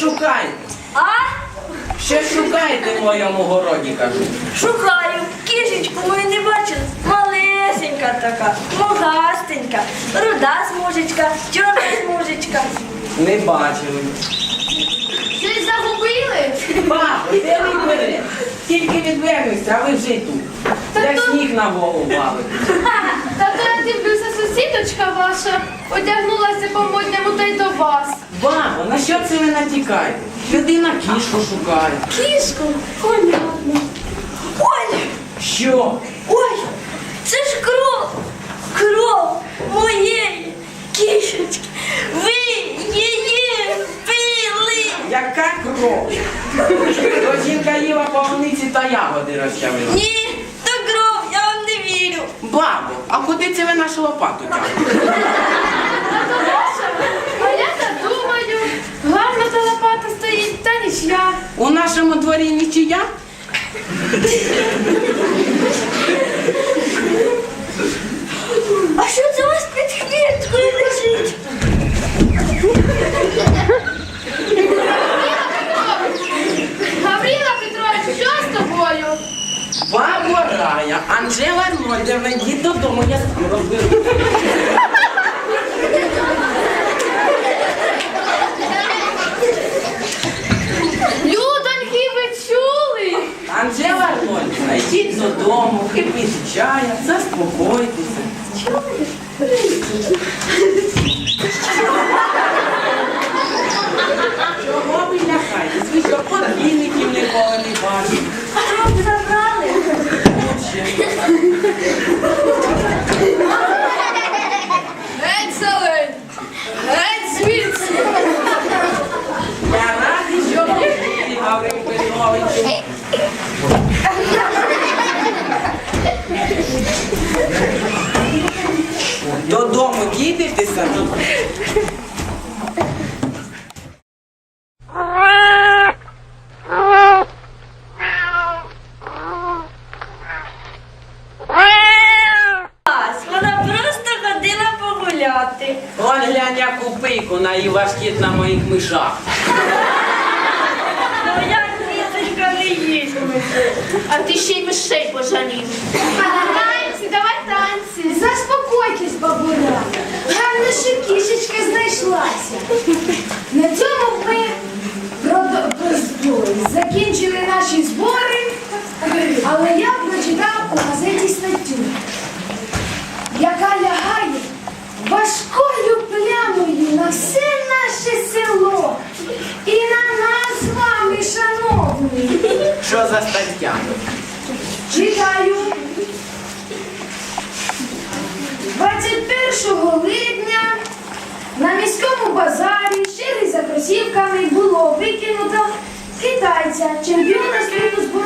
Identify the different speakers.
Speaker 1: Шукай! Шукаєте? В моєму городі, кажу?
Speaker 2: Шукаю. Кішечку мою не бачила. Малесенька така, могастенька, руда смужечка, чорна смужечка.
Speaker 1: Не бачили.
Speaker 3: Щось загубили?
Speaker 1: Бабо, де ви берете? Тільки відвернуся, а ви вже тут. Як сніг на голову валить.
Speaker 3: Та то я дивлюся, сусідочка ваша одягнулася по-модному та й до вас.
Speaker 1: Бабо, на що це ви натікаєте? Людина кішку шукає.
Speaker 2: Кішку, понятно. Ой,
Speaker 1: Що?
Speaker 2: ой, це ж кров, кров моєї кішечки. Ви її пили.
Speaker 1: Яка кров? То жінка їла полуниці та ягоди розчавила.
Speaker 2: Ні, то кров, я вам не вірю.
Speaker 1: Бабо, а куди це ви нашу лопату тягнете?
Speaker 3: Та то ваша. А я так думаю, гарна та лопата стоїть, та нічия.
Speaker 1: У нашому дворі нічия?
Speaker 2: А що це у вас під хвірткою лежить?
Speaker 3: Гавріла Петрович, що з тобою?
Speaker 1: Бабо Рая, Анжела Арнольдівна, йдіть додому, я сам розберу.
Speaker 3: Людоньки, ви чули?
Speaker 1: Анжела Арнольдівна, йдіть додому, чая, заспокойтеся. Чого ви лякаєтесь? Ви що, подвійників ніколи не?
Speaker 2: Кров забрали.
Speaker 3: Геть зелень! Геть звідси!
Speaker 1: Я радий, що ви Гаврилу Петровичу. Додому дійдете самі.
Speaker 2: Ась, Вона просто ходила погуляти.
Speaker 1: Он глянь, яку пику на її важкіт на моїх мишах.
Speaker 2: Моя квіточка не їсть.
Speaker 3: А ти ще й мишей пожалів. Танці, давай танці.
Speaker 4: Заспокойтесь, бабуля. Гарна ще кішечка знайшлася. На цьому ми закінчили наші збори, але я прочитав у газеті статтю, яка лягає важкою плямою на все наше село і на нас з вами, шановні.
Speaker 1: Що за стаття?
Speaker 4: Читаю. 21 липня на міському базарі черги за кросівками було викинуто китайця, чемпіона світу з.